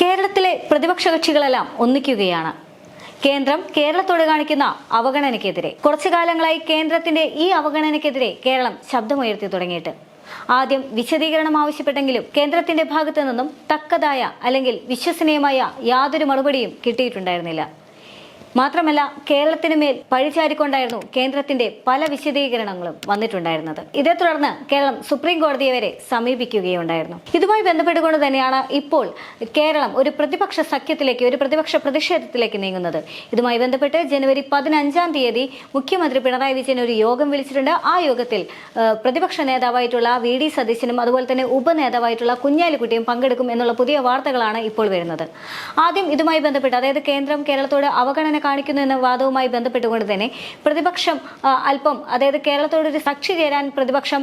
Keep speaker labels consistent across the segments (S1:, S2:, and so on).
S1: കേരളത്തിലെ പ്രതിപക്ഷ കക്ഷികളെല്ലാം ഒന്നിക്കുകയാണ്. കേന്ദ്രം കേരളത്തോട് കാണിക്കുന്ന അവഗണനയ്ക്കെതിരെ. കുറച്ചു കാലങ്ങളായി കേന്ദ്രത്തിന്റെ ഈ അവഗണനയ്ക്കെതിരെ കേരളം ശബ്ദമുയർത്തി തുടങ്ങിയിട്ട്. ആദ്യം വിശദീകരണം ആവശ്യപ്പെട്ടെങ്കിലും കേന്ദ്രത്തിന്റെ ഭാഗത്തു നിന്നും തക്കതായ അല്ലെങ്കിൽ വിശ്വസനീയമായ യാതൊരു മറുപടിയും കിട്ടിയിട്ടുണ്ടായിരുന്നില്ല. മാത്രമല്ല കേരളത്തിന് മേൽ പഴിചാരിക്കൊണ്ടായിരുന്നു കേന്ദ്രത്തിന്റെ പല വിശദീകരണങ്ങളും വന്നിട്ടുണ്ടായിരുന്നത്. ഇതേ തുടർന്ന് കേരളം സുപ്രീം കോടതിയെ വരെ സമീപിക്കുകയുണ്ടായിരുന്നു. ഇതുമായി ബന്ധപ്പെട്ടുകൊണ്ട് തന്നെയാണ് ഇപ്പോൾ കേരളം ഒരു പ്രതിപക്ഷ സഖ്യത്തിലേക്ക് ഒരു പ്രതിപക്ഷ പ്രതിഷേധത്തിലേക്ക് നീങ്ങുന്നത്. ഇതുമായി ബന്ധപ്പെട്ട് ജനുവരി പതിനഞ്ചാം തീയതി മുഖ്യമന്ത്രി പിണറായി വിജയൻ ഒരു യോഗം വിളിച്ചിട്ടുണ്ട്. ആ യോഗത്തിൽ പ്രതിപക്ഷ നേതാവായിട്ടുള്ള വി ഡി സതീശനും അതുപോലെ തന്നെ ഉപനേതാവായിട്ടുള്ള കുഞ്ഞാലിക്കുട്ടിയും പങ്കെടുക്കും എന്നുള്ള പുതിയ വാർത്തകളാണ് ഇപ്പോൾ വരുന്നത്. ആദ്യം ഇതുമായി ബന്ധപ്പെട്ട് അതായത് കേന്ദ്രം കേരളത്തോട് അവഗണന കാണിക്കുന്നു എന്ന വാദവുമായി ബന്ധപ്പെട്ടുകൊണ്ട് തന്നെ പ്രതിപക്ഷം അല്പം അതായത് കേരളത്തോട് ഒരു കക്ഷി ചേരാൻ പ്രതിപക്ഷം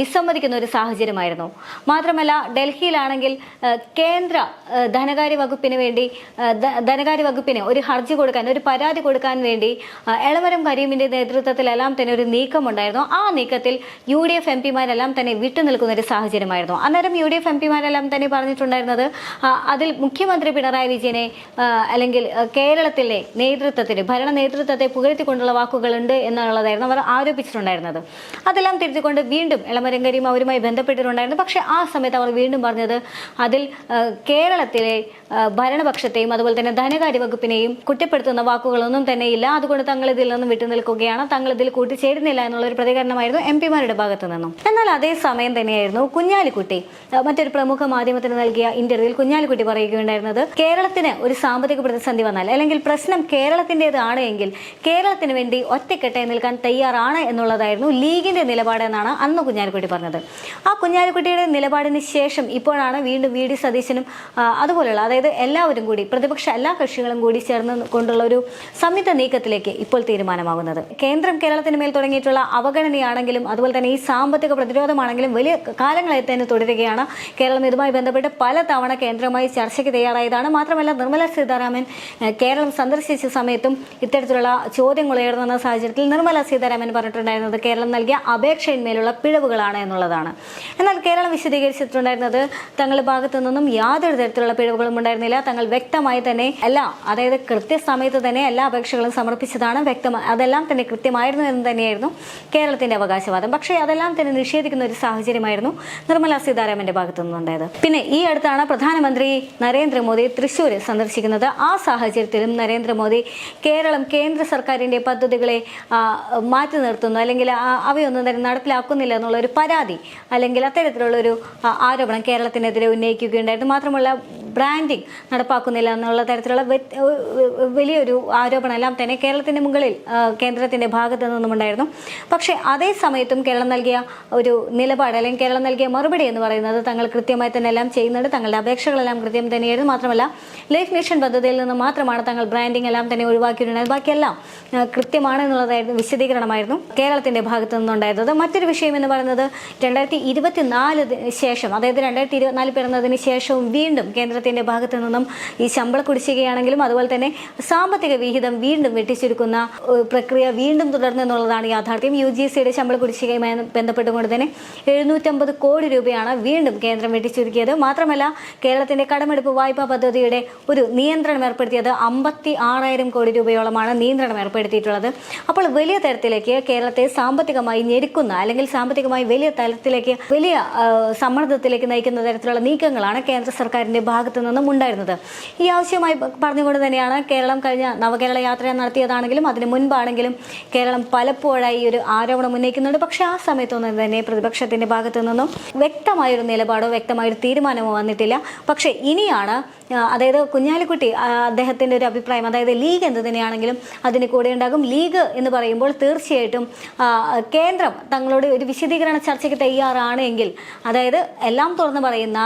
S1: വിസമ്മതിക്കുന്ന ഒരു സാഹചര്യമായിരുന്നു. മാത്രമല്ല ഡൽഹിയിലാണെങ്കിൽ കേന്ദ്ര ധനകാര്യ വകുപ്പിന് വേണ്ടി ധനകാര്യ വകുപ്പിന് ഒരു ഹർജി കൊടുക്കാൻ ഒരു പരാതി കൊടുക്കാൻ വേണ്ടി എളവരം കരീമിന്റെ നേതൃത്വത്തിലെല്ലാം തന്നെ ഒരു നീക്കമുണ്ടായിരുന്നു. ആ നീക്കത്തിൽ യു ഡി എഫ് എം പിമാരെല്ലാം തന്നെ വിട്ടുനിൽക്കുന്ന ഒരു സാഹചര്യമായിരുന്നു. അന്നേരം യു ഡി എഫ് എം പിമാരെല്ലാം തന്നെ പറഞ്ഞിട്ടുണ്ടായിരുന്നത് അതിൽ മുഖ്യമന്ത്രി പിണറായി വിജയനെ അല്ലെങ്കിൽ കേരളത്തിലെ നേതൃത്വത്തിന് ഭരണ നേതൃത്വത്തെ പുകഴ്ത്തിക്കൊണ്ടുള്ള വാക്കുകളുണ്ട് എന്നുള്ളതായിരുന്നു അവർ ആരോപിച്ചിട്ടുണ്ടായിരുന്നത്. അതെല്ലാം തിരുത്തിക്കൊണ്ട് വീണ്ടും ഇളമരംഗരിയും അവരുമായി ബന്ധപ്പെട്ടിട്ടുണ്ടായിരുന്നു. പക്ഷേ ആ സമയത്ത് അവർ വീണ്ടും പറഞ്ഞത് അതിൽ കേരളത്തിലെ ഭരണപക്ഷത്തെയും അതുപോലെ തന്നെ ധനകാര്യ വകുപ്പിനെയും കുറ്റപ്പെടുത്തുന്ന വാക്കുകളൊന്നും തന്നെ ഇല്ല അതുകൊണ്ട് തങ്ങൾ ഇതിൽ നിന്നും വിട്ടുനിൽക്കുകയാണ് തങ്ങൾ ഇതിൽ കൂട്ടിച്ചേരുന്നില്ല എന്നുള്ള ഒരു പ്രതികരണമായിരുന്നു എം പിമാരുടെ ഭാഗത്തു നിന്നും. എന്നാൽ അതേ സമയം തന്നെയായിരുന്നു കുഞ്ഞാലിക്കുട്ടി മറ്റൊരു പ്രമുഖ മാധ്യമത്തിന് നൽകിയ ഇന്റർവ്യൂവിൽ കുഞ്ഞാലിക്കുട്ടി പറയുകയുണ്ടായിരുന്നത് കേരളത്തിന് ഒരു സാമ്പത്തിക പ്രതിസന്ധി വന്നാൽ അല്ലെങ്കിൽ പ്രശ്നം കേരളത്തിന്റെതാണ് എങ്കിൽ കേരളത്തിന് വേണ്ടി ഒറ്റക്കെട്ടായി നിൽക്കാൻ തയ്യാറാണ് എന്നുള്ളതായിരുന്നു ലീഗിന്റെ നിലപാട് എന്നാണ് അന്ന് കുഞ്ഞാലിക്കുട്ടി പറഞ്ഞത്. ആ കുഞ്ഞാലിക്കുട്ടിയുടെ നിലപാടിന് ശേഷം ഇപ്പോഴാണ് വീണ്ടും വി. ഡി. സതീശനും അതുപോലുള്ള അതായത് എല്ലാവരും കൂടി പ്രതിപക്ഷ എല്ലാ കക്ഷികളും കൂടി ചേർന്ന് കൊണ്ടുള്ള ഒരു സംയുക്ത നീക്കത്തിലേക്ക് ഇപ്പോൾ തീരുമാനമാകുന്നത്. കേന്ദ്രം കേരളത്തിന് മേൽ തുടങ്ങിയിട്ടുള്ള അവഗണനയാണെങ്കിലും അതുപോലെ തന്നെ ഈ സാമ്പത്തിക പ്രതിരോധമാണെങ്കിലും വലിയ കാലങ്ങളായി തന്നെ തുടരുകയാണ്. കേരളം ഇതുമായി ബന്ധപ്പെട്ട് പല തവണ കേന്ദ്രവുമായി ചർച്ചയ്ക്ക് തയ്യാറായതാണ്. മാത്രമല്ല നിർമ്മല സീതാരാമൻ കേരളം സന്ദർശിച്ച സമയത്തും ഇത്തരത്തിലുള്ള ചോദ്യങ്ങൾ ഉയർന്ന സാഹചര്യത്തിൽ നിർമ്മല സീതാരാമൻ പറഞ്ഞിട്ടുണ്ടായിരുന്നത് കേരളം നൽകിയ അപേക്ഷയിന്മേലുള്ള പിഴവുകളാണ് എന്നുള്ളതാണ്. എന്നാൽ കേരളം വിശദീകരിച്ചിട്ടുണ്ടായിരുന്നത് തങ്ങളുടെ ഭാഗത്തു നിന്നും യാതൊരു തരത്തിലുള്ള പിഴവുകളും ഉണ്ടായിരുന്നില്ല. തങ്ങൾ വ്യക്തമായി തന്നെ എല്ലാ അതായത് കൃത്യസമയത്ത് തന്നെ എല്ലാ അപേക്ഷകളും സമർപ്പിച്ചതാണ് വ്യക്തമായി അതെല്ലാം തന്നെ കൃത്യമായിരുന്നു എന്ന് തന്നെയായിരുന്നു കേരളത്തിന്റെ അവകാശവാദം. പക്ഷേ അതെല്ലാം തന്നെ നിഷേധിക്കുന്ന ഒരു സാഹചര്യമായിരുന്നു നിർമ്മല സീതാരാമന്റെ ഭാഗത്തു നിന്നുണ്ടായത് പിന്നെ ഈ അടുത്താണ് പ്രധാനമന്ത്രി നരേന്ദ്രമോദി തൃശ്ശൂർ സന്ദർശിക്കുന്നത്. ആ സാഹചര്യത്തിലും നരേന്ദ്രമോദി കേരളം കേന്ദ്ര സർക്കാരിന്റെ പദ്ധതികളെ മാറ്റി നിർത്തുന്നു. അല്ലെങ്കിൽ അവയൊന്നും തന്നെ നടപ്പിലാക്കുന്നില്ല എന്നുള്ള ഒരു പരാതി അല്ലെങ്കിൽ അത്തരത്തിലുള്ള ഒരു ആരോപണം കേരളത്തിനെതിരെ ഉന്നയിക്കുകയുണ്ടായിരുന്നു. മാത്രമല്ല നടപ്പാക്കുന്നില്ല എന്നുള്ള തരത്തിലുള്ള വലിയൊരു ആരോപണം എല്ലാം തന്നെ കേരളത്തിന്റെ മുകളിൽ കേന്ദ്രത്തിന്റെ കേന്ദ്രത്തിന്റെ നിന്നും ഉണ്ടായിരുന്നു പക്ഷേ അതേ സമയത്തും കേരളം നൽകിയ ഒരു നിലപാട് അല്ലെങ്കിൽ കേരളം നൽകിയ മറുപടി എന്ന് പറയുന്നത് തങ്ങൾ കൃത്യമായി തന്നെ എല്ലാം ചെയ്യുന്നുണ്ട്. തങ്ങളുടെ അപേക്ഷകളെല്ലാം കൃത്യം തന്നെയായിരുന്നു. മാത്രമല്ല ലൈഫ് മിഷൻ പദ്ധതിയിൽ നിന്ന് മാത്രമാണ് തങ്ങൾ ബ്രാൻഡിംഗ് എല്ലാം തന്നെ ഒഴിവാക്കിയിട്ടുണ്ടായത് ബാക്കിയെല്ലാം കൃത്യമാണ് എന്നുള്ളതായിരുന്നു വിശദീകരണമായിരുന്നു കേരളത്തിന്റെ ഭാഗത്തു നിന്നുണ്ടായിരുന്നത്. മറ്റൊരു വിഷയം എന്ന് പറയുന്നത് രണ്ടായിരത്തി ഇരുപത്തിനാലിന് ശേഷം അതായത് രണ്ടായിരത്തി ഇരുപത്തിനാല് പിറന്നതിന് ശേഷവും വീണ്ടും കേന്ദ്രത്തിന്റെ ഭാഗത്തു നിന്നും ഈ ശമ്പള കുടിശ്ശികയാണെങ്കിലും അതുപോലെ തന്നെ സാമ്പത്തിക വിഹിതം വീണ്ടും വെട്ടിച്ചുരുക്കുന്ന പ്രക്രിയ വീണ്ടും തുടർന്നു എന്നുള്ളതാണ് യാഥാർത്ഥ്യം. യു ജി സിയുടെ ശമ്പള കുടിശ്ശികയുമായി ബന്ധപ്പെട്ടുകൊണ്ട് തന്നെ എഴുന്നൂറ്റമ്പത് കോടി രൂപയാണ് വീണ്ടും കേന്ദ്രം വെട്ടിച്ചുരുക്കിയത്. മാത്രമല്ല കേരളത്തിന്റെ കടമെടുപ്പ് വായ്പാ പദ്ധതിയുടെ ഒരു നിയന്ത്രണം ഏർപ്പെടുത്തിയത് അമ്പത്തി ആറായിരം കോടി രൂപയോളമാണ് നിയന്ത്രണം ഏർപ്പെടുത്തിയിട്ടുള്ളത്. അപ്പോൾ വലിയ തരത്തിലേക്ക് കേരളത്തെ സാമ്പത്തികമായി ഞെരുക്കുന്ന അല്ലെങ്കിൽ സാമ്പത്തികമായി വലിയ തലത്തിലേക്ക് വലിയ സമ്മർദ്ദത്തിലേക്ക് നയിക്കുന്ന തരത്തിലുള്ള നീക്കങ്ങളാണ് കേന്ദ്ര സർക്കാരിന്റെ ഭാഗത്തു നിന്നും ഉണ്ടായിരുന്നത്. ഈ ആവശ്യമായി പറഞ്ഞുകൊണ്ട് തന്നെയാണ് കേരളം കഴിഞ്ഞ നവകേരള യാത്ര നടത്തിയതാണെങ്കിലും അതിന് മുൻപാണെങ്കിലും കേരളം പലപ്പോഴായി ഒരു ആരോപണം ഉന്നയിക്കുന്നുണ്ട്. പക്ഷേ ആ സമയത്തൊന്നും തന്നെ പ്രതിപക്ഷത്തിന്റെ ഭാഗത്തു നിന്നും വ്യക്തമായൊരു നിലപാടോ വ്യക്തമായൊരു തീരുമാനമോ വന്നിട്ടില്ല. പക്ഷേ ഇനിയാണ് അതായത് കുഞ്ഞാലിക്കുട്ടി അദ്ദേഹത്തിന്റെ ഒരു അഭിപ്രായം അതായത് ലീഗ് എന്ത് തന്നെയാണെങ്കിലും അതിന് കൂടെ ഉണ്ടാകും. ലീഗ് എന്ന് പറയുമ്പോൾ തീർച്ചയായിട്ടും കേന്ദ്രം തങ്ങളോട് ഒരു വിശദീകരണ ചർച്ചയ്ക്ക് തയ്യാറാണ് എങ്കിൽ അതായത് എല്ലാം തുറന്നു പറയുന്ന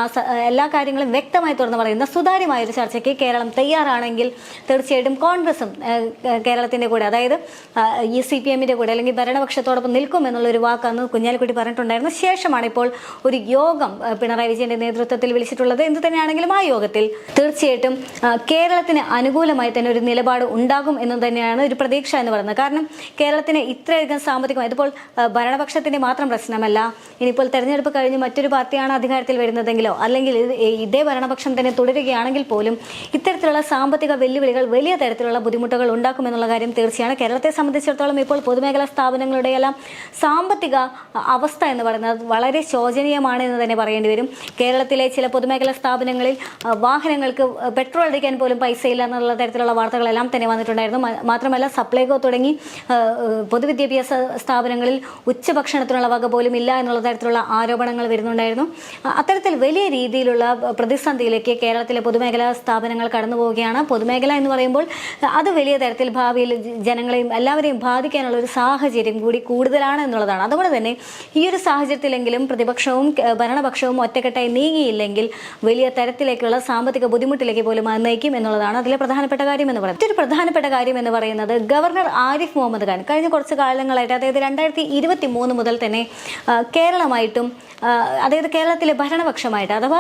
S1: എല്ലാ കാര്യങ്ങളും വ്യക്തമായി തുറന്നു പറയുന്ന സുതാര്യമായ ഒരു ചർച്ചയ്ക്ക് കേരളം തയ്യാറാണെങ്കിൽ തീർച്ചയായിട്ടും കോൺഗ്രസും കേരളത്തിന്റെ കൂടെ അതായത് ഈ സി പി എമ്മിന്റെ കൂടെ അല്ലെങ്കിൽ ഭരണപക്ഷത്തോടൊപ്പം നിൽക്കും എന്നുള്ളൊരു വാക്കാന്ന് കുഞ്ഞാലിക്കുട്ടി പറഞ്ഞിട്ടുണ്ടായിരുന്നു. ശേഷമാണ് ഇപ്പോൾ ഒരു യോഗം പിണറായി വിജയന്റെ നേതൃത്വത്തിൽ വിളിച്ചിട്ടുള്ളത്. എന്ത് തന്നെയാണെങ്കിലും ആ യോഗത്തിൽ തീർച്ചയായിട്ടും കേരളത്തിന് അനുകൂലമായി തന്നെ ഒരു നിലപാട് ഉണ്ടാകും എന്ന് തന്നെയാണ് ഒരു പ്രതീക്ഷ എന്ന് പറയുന്നത്. കാരണം കേരളത്തിന് ഇത്രയധികം സാമ്പത്തികമായി ഇതിപ്പോൾ ഭരണപക്ഷത്തിന്റെ മാത്രം പ്രശ്നമല്ല. ഇനിയിപ്പോൾ തെരഞ്ഞെടുപ്പ് കഴിഞ്ഞ് മറ്റൊരു പാർട്ടിയാണ് അധികാരത്തിൽ വരുന്നതെങ്കിലോ അല്ലെങ്കിൽ ഇതേ ഭരണപക്ഷം തന്നെ തുടരുകയാണെങ്കിൽ പോലും ഇത്തരത്തിലുള്ള സാമ്പത്തിക വെല്ലുവിളികൾ വലിയ തരത്തിലുള്ള ബുദ്ധിമുട്ടുകൾ ഉണ്ടാക്കുമെന്നുള്ള കാര്യം തീർച്ചയാണ്. കേരളത്തെ സംബന്ധിച്ചിടത്തോളം ഇപ്പോൾ പൊതുമേഖലാ സ്ഥാപനങ്ങളുടെ എല്ലാം സാമ്പത്തിക അവസ്ഥ എന്ന് പറയുന്നത് വളരെ ശോചനീയമാണ് എന്ന് തന്നെ പറയേണ്ടി വരും. കേരളത്തിലെ ചില പൊതുമേഖലാ സ്ഥാപനങ്ങളിൽ വാഹനങ്ങൾക്ക് പെട്രോൾ അടിക്കാൻ പോലും പൈസയില്ല എന്നുള്ള തരത്തിലുള്ള വാർത്തകളെല്ലാം തന്നെ വന്നിട്ടുണ്ടായിരുന്നു. മാത്രമല്ല സപ്ലൈകോ തുടങ്ങി പൊതുവിദ്യാഭ്യാസ സ്ഥാപനങ്ങളിൽ ഉച്ചഭക്ഷണത്തിനുള്ള വക പോലും ഇല്ല എന്നുള്ള തരത്തിലുള്ള ആരോപണങ്ങൾ വരുന്നുണ്ടായിരുന്നു. അത്തരത്തിൽ വലിയ രീതിയിലുള്ള പ്രതിസന്ധിയിലേക്ക് കേരളത്തിലെ പൊതുമേഖലാ സ്ഥാപനങ്ങൾ കടന്നു പോവുകയാണ്. പൊതുമേഖല എന്ന് പറയുമ്പോൾ അത് വലിയ തരത്തിൽ ഭാവിയിൽ ജനങ്ങളെയും എല്ലാവരെയും ബാധിക്കാനുള്ള ഒരു സാഹചര്യം കൂടി കൂടുതലാണ് എന്നുള്ളതാണ്. അതുകൊണ്ട് തന്നെ ഈ ഒരു സാഹചര്യത്തിലെങ്കിലും പ്രതിപക്ഷവും ഭരണപക്ഷവും ഒറ്റക്കെട്ടായി നീങ്ങിയില്ലെങ്കിൽ വലിയ തരത്തിലേക്കുള്ള സാമ്പത്തിക ബുദ്ധിമുട്ടിലേക്ക് പോലും നയിക്കും എന്നുള്ളതാണ് അതിലെ പ്രധാനപ്പെട്ട കാര്യം എന്ന് പറയുന്നത്. മറ്റൊരു പ്രധാനപ്പെട്ട കാര്യം എന്ന് പറയുന്നത് ഗവർണർ ആരിഫ് മുഹമ്മദ് ഖാൻ. കഴിഞ്ഞ കുറച്ച് കാലങ്ങളായിട്ട് അതായത് രണ്ടായിരത്തി ഇരുപത്തി മൂന്ന് മുതൽ തന്നെ കേരളമായിട്ടും അതായത് കേരളത്തിലെ ഭരണപക്ഷമായിട്ട് അഥവാ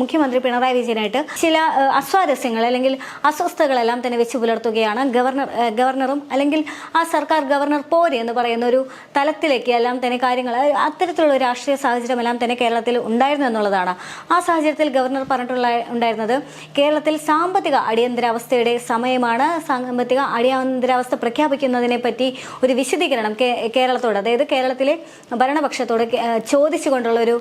S1: മുഖ്യമന്ത്രി പിണറായി വിജയനായിട്ട് ചില അസ്വാരസ്യങ്ങൾ അല്ലെങ്കിൽ അസ്വസ്ഥതകളെല്ലാം തന്നെ വെച്ച് പുലർത്തുകയാണ് ഗവർണർ ഗവർണറും അല്ലെങ്കിൽ ആ സർക്കാർ ഗവർണർ പോര് എന്ന് പറയുന്ന ഒരു തലത്തിലേക്ക് എല്ലാം തന്നെ കാര്യങ്ങൾ അത്തരത്തിലുള്ള രാഷ്ട്രീയ സാഹചര്യം എല്ലാം തന്നെ കേരളത്തിൽ ഉണ്ടായിരുന്നു എന്നുള്ളതാണ്. ആ സാഹചര്യത്തിൽ ഗവർണർ പറഞ്ഞിട്ടുള്ള ഉണ്ടായിരുന്നത് കേരളത്തിൽ സാമ്പത്തിക അടിയന്തരാവസ്ഥയുടെ സമയമാണ്. സാമ്പത്തിക അടിയന്തരാവസ്ഥ പ്രഖ്യാപിക്കുന്നതിനെ പറ്റി ഒരു വിശദീകരണം കേരളത്തോട് അതായത് കേരളത്തിലെ ഭരണപക്ഷത്തോട് ചോദിച്ചുകൊണ്ടുള്ള ഒരു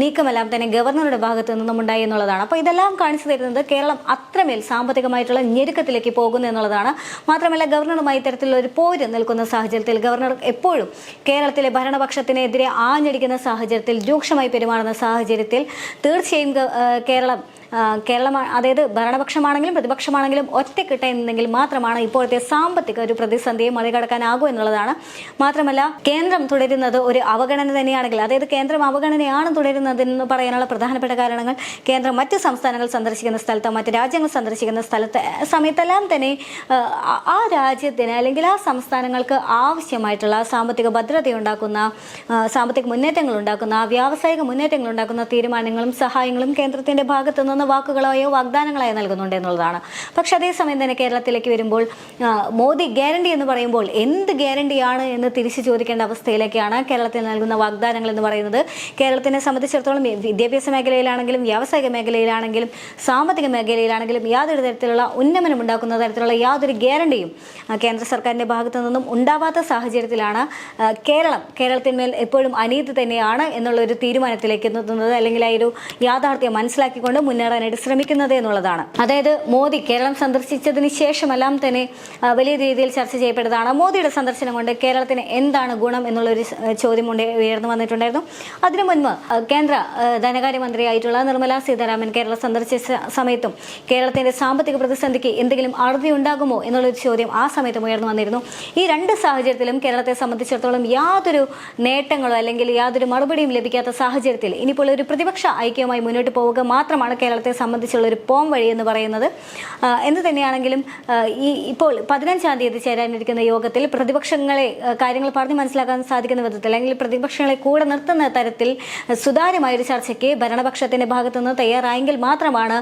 S1: നീക്കമെല്ലാം തന്നെ ഗവർണറുടെ ഭാഗത്തു നിന്നും ഉണ്ടായി എന്നുള്ളതാണ്. അപ്പോൾ ഇതെല്ലാം കാണിച്ചു തരുന്നത് കേരളം അത്രമേൽ സാമ്പത്തികമായിട്ടുള്ള ഞെരുക്കത്തിലേക്ക് പോകുന്നു എന്നുള്ളതാണ്. മാത്രമല്ല ഗവർണറുമായി ഇത്തരത്തിലുള്ള ഒരു പോര് നിൽക്കുന്ന സാഹചര്യത്തിൽ ഗവർണർ എപ്പോഴും കേരളത്തിലെ ഭരണപക്ഷത്തിനെതിരെ ആഞ്ഞടിക്കുന്ന സാഹചര്യത്തിൽ രൂക്ഷമായി പെരുമാറുന്ന സാഹചര്യത്തിൽ തീർച്ചയായും കേരളം കേരളം അതായത് ഭരണപക്ഷമാണെങ്കിലും പ്രതിപക്ഷമാണെങ്കിലും ഒറ്റക്കെട്ടായി നിന്നെങ്കിൽ മാത്രമാണ് ഇപ്പോഴത്തെ സാമ്പത്തിക ഒരു പ്രതിസന്ധിയെ മറികടക്കാനാകൂ എന്നുള്ളതാണ്. മാത്രമല്ല കേന്ദ്രം തുടരുന്നത് ഒരു അവഗണന തന്നെയാണെങ്കിൽ അതായത് കേന്ദ്രം അവഗണനയാണ് തുടരുന്നതെന്ന് പറയാനുള്ള പ്രധാനപ്പെട്ട കാരണങ്ങൾ കേന്ദ്രം മറ്റ് സംസ്ഥാനങ്ങൾ സന്ദർശിക്കുന്ന സ്ഥലത്ത് മറ്റ് രാജ്യങ്ങൾ സന്ദർശിക്കുന്ന സ്ഥലത്ത് സമയത്തെല്ലാം തന്നെ ആ രാജ്യത്തിന് അല്ലെങ്കിൽ ആ സംസ്ഥാനങ്ങൾക്ക് ആവശ്യമായിട്ടുള്ള സാമ്പത്തിക ഭദ്രത ഉണ്ടാക്കുന്ന സാമ്പത്തിക മുന്നേറ്റങ്ങൾ ഉണ്ടാക്കുന്ന വ്യാവസായിക മുന്നേറ്റങ്ങൾ ഉണ്ടാക്കുന്ന തീരുമാനങ്ങളും സഹായങ്ങളും കേന്ദ്രത്തിന്റെ ഭാഗത്തു നിന്ന് വാക്കുകളായോ വാഗ്ദാനങ്ങളായോ നൽകുന്നുണ്ട് എന്നുള്ളതാണ്. പക്ഷെ അതേസമയം തന്നെ കേരളത്തിലേക്ക് വരുമ്പോൾ മോദി ഗ്യാരണ്ടി എന്ന് പറയുമ്പോൾ എന്ത് ഗ്യാരണ്ടിയാണ് എന്ന് തിരിച്ചു ചോദിക്കേണ്ട അവസ്ഥയിലേക്കാണ് കേരളത്തിൽ നൽകുന്ന വാഗ്ദാനങ്ങൾ എന്ന് പറയുന്നത്. കേരളത്തിനെ സംബന്ധിച്ചിടത്തോളം വിദ്യാഭ്യാസ മേഖലയിലാണെങ്കിലും വ്യാവസായിക മേഖലയിലാണെങ്കിലും സാമ്പത്തിക മേഖലയിലാണെങ്കിലും യാതൊരു തരത്തിലുള്ള ഉന്നമനം ഉണ്ടാക്കുന്ന തരത്തിലുള്ള യാതൊരു ഗ്യാരണ്ടിയും കേന്ദ്ര സർക്കാരിന്റെ ഭാഗത്തു നിന്നും ഉണ്ടാവാത്ത സാഹചര്യത്തിലാണ് കേരളം കേരളത്തിന്മേൽ എപ്പോഴും അനീതി തന്നെയാണ് എന്നുള്ള ഒരു തീരുമാനത്തിലേക്ക് എത്തുന്നത്. അല്ലെങ്കിൽ ആ ഒരു യാഥാർത്ഥ്യം മനസ്സിലാക്കിക്കൊണ്ട് മുന്നേറാനായിട്ട് ശ്രമിക്കുന്നത് എന്നുള്ളതാണ്. അതായത് മോദി കേരളം സന്ദർശിച്ചതിന് ശേഷമെല്ലാം തന്നെ വലിയ രീതിയിൽ ചർച്ച ചെയ്യപ്പെട്ടതാണ്. മോദിയുടെ സന്ദർശനം കൊണ്ട് കേരളത്തിന് എന്താണ് ഗുണം എന്നുള്ളൊരു ചോദ്യം ഉയർന്നു വന്നിട്ടുണ്ടായിരുന്നു. അതിനു മുൻപ് കേന്ദ്ര ധനകാര്യമന്ത്രിയായിട്ടുള്ള നിർമ്മല സീതാരാമൻ കേരളം സന്ദർശിച്ച സമയത്തും കേരളത്തിന്റെ സാമ്പത്തിക പ്രതിസന്ധിക്ക് എന്തെങ്കിലും അറുതി ഉണ്ടാകുമോ എന്നുള്ളൊരു ചോദ്യം ആ സമയത്തും ഉയർന്നു വന്നിരുന്നു. ഈ രണ്ട് സാഹചര്യത്തിലും കേരളത്തെ സംബന്ധിച്ചിടത്തോളം യാതൊരു നേട്ടങ്ങളോ അല്ലെങ്കിൽ യാതൊരു മറുപടിയും ലഭിക്കാത്ത സാഹചര്യത്തിൽ ഇനിയിപ്പോൾ ഒരു പ്രതിപക്ഷ ഐക്യവുമായി മുന്നോട്ട് പോവുക മാത്രമാണ് കേരളത്തെ സംബന്ധിച്ചുള്ള ഒരു പോം വഴി എന്ന് പറയുന്നത് എന്ത് തന്നെയാണെങ്കിലും ഈ ഇപ്പോൾ പതിനഞ്ചാം തീയതി ചേരാനിരിക്കുന്ന യോഗത്തിൽ പ്രതിപക്ഷങ്ങളെ കാര്യങ്ങൾ പറഞ്ഞു മനസ്സിലാക്കാൻ സാധിക്കുന്ന വിധത്തിൽ അല്ലെങ്കിൽ പ്രതിപക്ഷങ്ങളെ കൂടെ നിർത്തുന്ന തരത്തിൽ സുതാര്യമായ ഒരു ചർച്ചയ്ക്ക് ഭരണപക്ഷത്തിന്റെ ഭാഗത്തു നിന്ന് തയ്യാറായെങ്കിൽ മാത്രമാണ്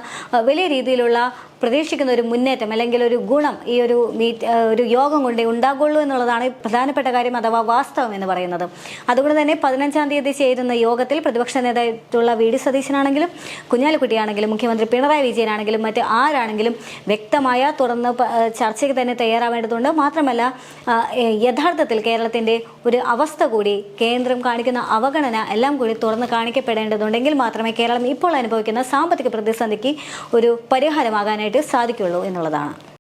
S1: വലിയ രീതിയിലുള്ള പ്രതീക്ഷിക്കുന്ന ഒരു മുന്നേറ്റം അല്ലെങ്കിൽ ഒരു ഗുണം ഈ ഒരു മീറ്റ് ഒരു യോഗം കൊണ്ടേ ഉണ്ടാകുള്ളൂ എന്നുള്ളതാണ് പ്രധാനപ്പെട്ട കാര്യം അഥവാ വാസ്തവം എന്ന് പറയുന്നത്. അതുകൊണ്ട് തന്നെ പതിനഞ്ചാം തീയതി ചേരുന്ന യോഗത്തിൽ പ്രതിപക്ഷ നേതായിട്ടുള്ള വി ഡി സതീശനാണെങ്കിലും കുഞ്ഞാലിക്കുട്ടിയാണെങ്കിലും മുഖ്യമന്ത്രി പിണറായി വിജയനാണെങ്കിലും മറ്റ് ആരാണെങ്കിലും വ്യക്തമായ തുറന്ന് ചർച്ചയ്ക്ക് തന്നെ തയ്യാറാവേണ്ടതുണ്ട്. മാത്രമല്ല യഥാർത്ഥത്തിൽ കേരളത്തിന്റെ ഒരു അവസ്ഥ കൂടി കേന്ദ്രം കാണിക്കുന്ന അവഗണന എല്ലാം കൂടി തുറന്ന് കാണിക്കപ്പെടേണ്ടതുണ്ടെങ്കിൽ മാത്രമേ കേരളം ഇപ്പോൾ അനുഭവിക്കുന്ന സാമ്പത്തിക പ്രതിസന്ധിക്ക് ഒരു പരിഹാരമാകാനായിട്ട് സാധിക്കുള്ളൂ എന്നുള്ളതാണ്.